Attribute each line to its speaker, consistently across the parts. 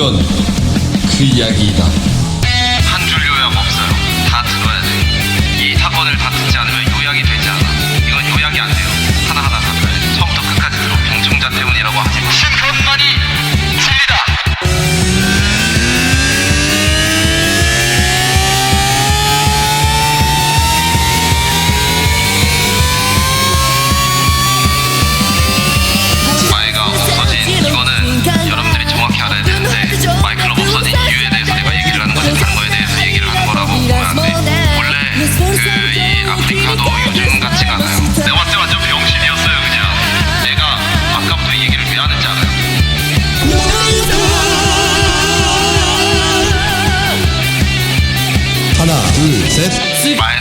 Speaker 1: 이건 그 이야기이다.
Speaker 2: Grüße.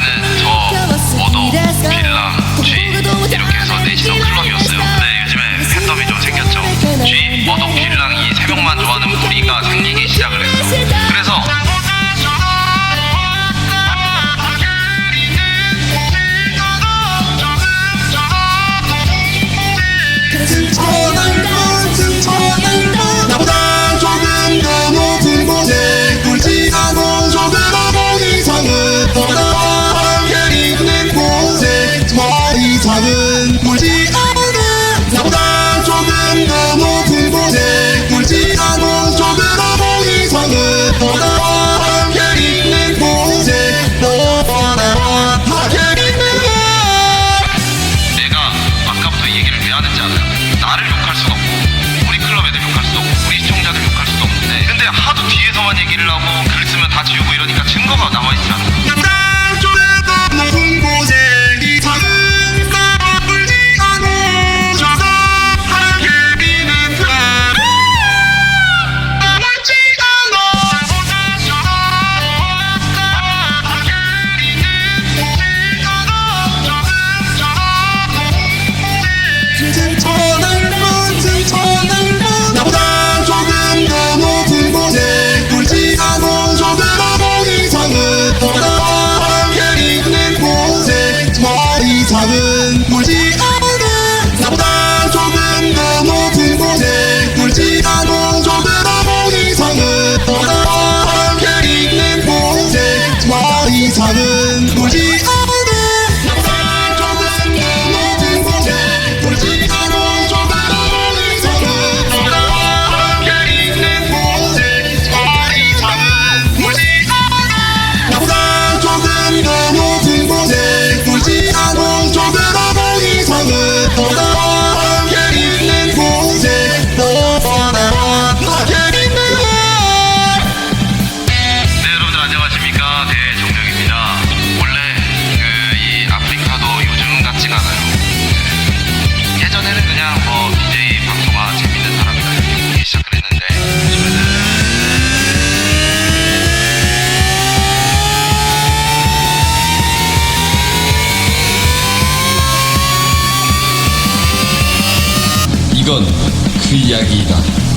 Speaker 2: 한동안 얘기를 하고
Speaker 1: 이건 그 이야기이다.